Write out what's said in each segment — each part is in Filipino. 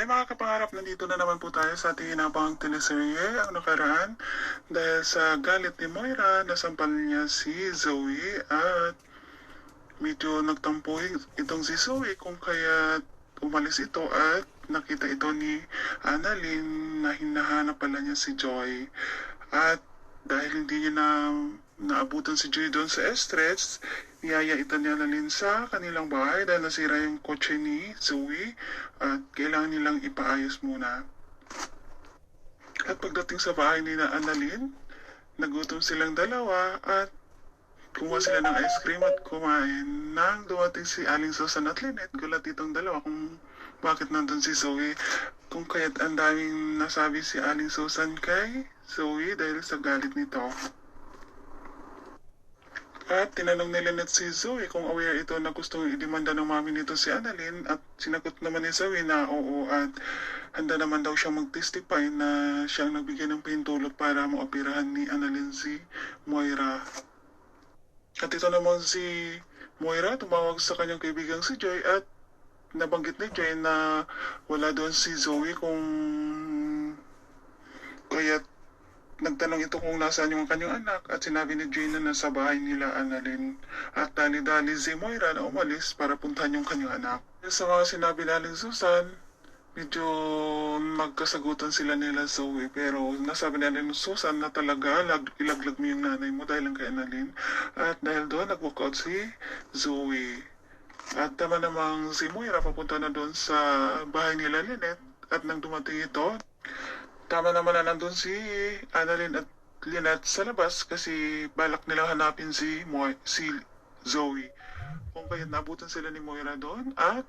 Hey mga kapangarap, nandito na naman po tayo sa ating inabang teleserye ang nakaraan dahil sa galit ni Moira, nasampal niya si Zoe at medyo nagtampo itong si Zoe kung kaya umalis ito at nakita ito ni Annalyn na hinahanap pala niya si Joy. At dahil hindi niya na naabutan si Joy doon sa Estrex, niyaya ito ni Annalyn sa kanilang bahay dahil nasira yung kotse ni Zoe at kailangan nilang ipaayos muna. At pagdating sa bahay ni na Annalyn, nagutom silang dalawa at kumuha sila ng ice cream at kumain. Nang dumating si Aling Susan at Lynette, gulat itong dalawa kung bakit nandun si Zoe. Kung kaya't ang daming nasabi si Aling Susan kay Zoe dahil sa galit nito. At tinanong ni Lynette si Zoe kung aware ito na gustong idemanda ng mami nito si Annalyn at sinagot naman ni Zoe na oo at handa naman daw siya mag-testify na siya ang nagbigay ng pahintulot para maoperahan ni Annalyn si Moira. At ito naman si Moira tumawag sa kanyang kaibigang si Joy at nabanggit ni Joy na wala doon si Zoe kung kaya't nagtanong ito kung nasaan yung kanyang anak at sinabi ni Joy na nasa bahay nila Annalyn at dali-dali si Moira na umalis para puntahan yung kanyang anak. Sa mga sinabi naling Susan, medyo magkasagutan sila nila Zoe pero nasabi nila ni Susan na talaga lag, ilaglag mo yung nanay mo dahil lang kay Annalyn at dahil doon nag-walk out si Zoe. At tama namang si Moira papunta na doon sa bahay nila Lynette at nang dumating ito, tama naman na nandun si Annalyn at Lynette sa labas kasi balak nilang hanapin si Mo si Zoe. Kung kaya nabutan sila ni Moira doon at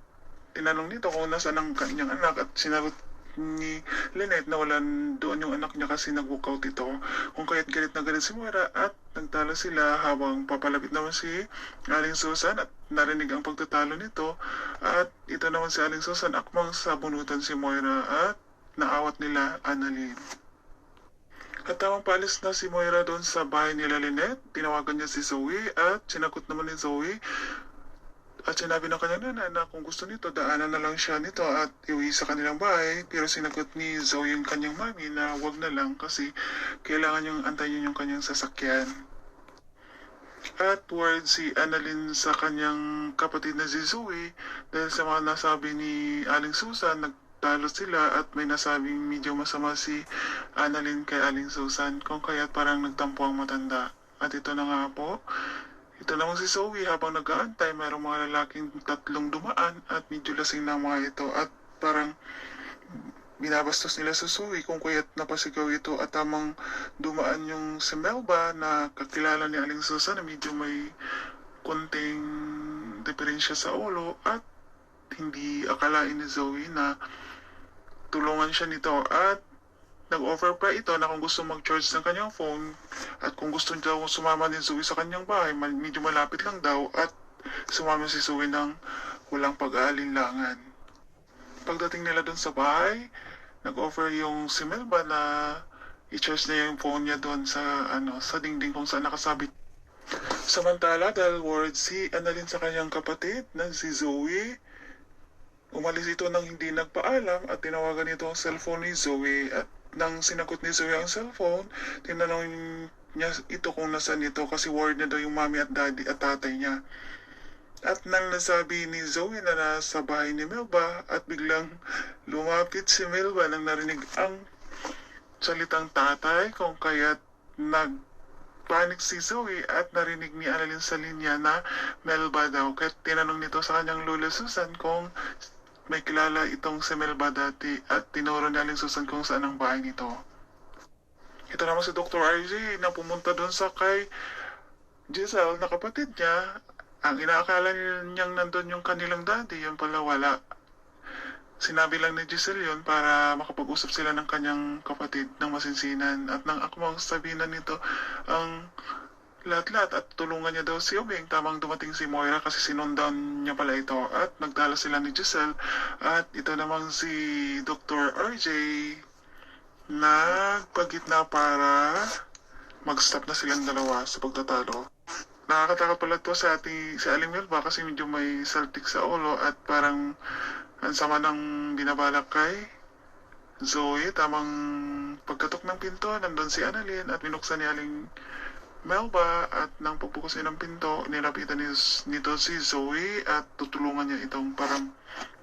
tinanong nito kung nasaan ang kanyang anak at sinagot ni Lynette na wala doon yung anak niya kasi nag-walk out ito. Kung kaya't galit na galit si Moira at nagtalo sila habang papalapit naman si Aling Susan at narinig ang pagtatalo nito at ito naman si Aling Susan akmang sabunutan si Moira at naawat nila Annalyn. Katamang palis na si Moira doon sa bahay nila Lynette, tinawagan niya si Zoe at sinagot naman ni Zoe at sinabi ng kanyang nanay na kung gusto nito, daanan na lang siya nito at iwi sa kanilang bahay. Pero sinagot ni Zoe yung kanyang mami na wag na lang kasi kailangan yung antayin yung kanyang sasakyan. At word si Annalyn sa kanyang kapatid na si Zoe dahil sa mga nasabi ni Aling Susan, nagtalo sila at may nasabing medyo masama si Annalyn kay Aling Susan kung kaya't parang nagtampo ang matanda. At ito na nga po, ito naman si Zoe. Habang nag-aantay, mayroong mga lalaking tatlong dumaan at medyo lasing na mga ito. At parang binabastos nila sa Zoe kung kaya't napasigaw ito. At tamang dumaan yung si Melba na kakilala ni Aling Susan na medyo may konting diferensya sa ulo at hindi akalain ni Zoe na tulungan siya nito at nag-offer pa ito na kung gusto mag-charge ng kanyang phone at kung gusto daw sumama ni Zoe sa kanyang bahay, medyo malapit lang daw at sumama si Zoe ng walang pag-aalinlangan. Pagdating nila doon sa bahay, nag-offer yung si Melba na i-charge na yung phone niya doon sa ano sa dingding kung saan nakasabit. Samantala, dahil word si Annalyn sa kanyang kapatid na si Zoe, umalis ito nang hindi nagpaalam at tinawagan nito ang cellphone ni Zoe at nang sinagot ni Zoe ang cellphone, tinanong niya ito kung nasaan ito kasi word na daw yung mami at daddy at tatay niya. At nang nasabi ni Zoe na nasa bahay ni Melba at biglang lumapit si Melba nang narinig ang salitang tatay kung kaya't nag panic si Zoe at narinig ni Annalyn sa linya na Melba daw. Kaya tinanong nito sa kanyang lula Susan kung may kilala itong si Melba dati at tinuro ni Aling Susan kung saan ang bahay nito. Ito naman si Dr. RJ na pumunta doon sa kay Giselle na kapatid niya. Ang inaakala niyang nandun yung kanilang daddy, yun pala wala. Sinabi lang ni Giselle yun para makapag-usap sila ng kanyang kapatid ng masinsinan at nang akmang sabihin na nito ang lahat-lahat at tulungan niya daw si Obing tamang dumating si Moira kasi sinundan niya pala ito at nagdala sila ni Giselle at ito namang si Dr. RJ nagpagitna para mag-stop na silang dalawa sa pagtatalo. Nakakatakot pala to sa ating sa Aling Melba kasi medyo may saltik sa ulo at parang ang sama ng binabalak kay Zoe, tamang pagkatok ng pinto, nandun si Annalyn at binuksan ni Aling Melba at nang pagbukas niya ng pinto, nilapitan ni, nito si Zoe at tutulungan niya itong para,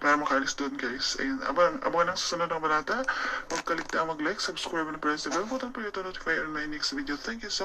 para makaalis doon guys. Ayun, abang, abangan ang susunod ng balata. Huwag kaligtaan mag-like, subscribe and press the bell button para ito notify on my next video. Thank you so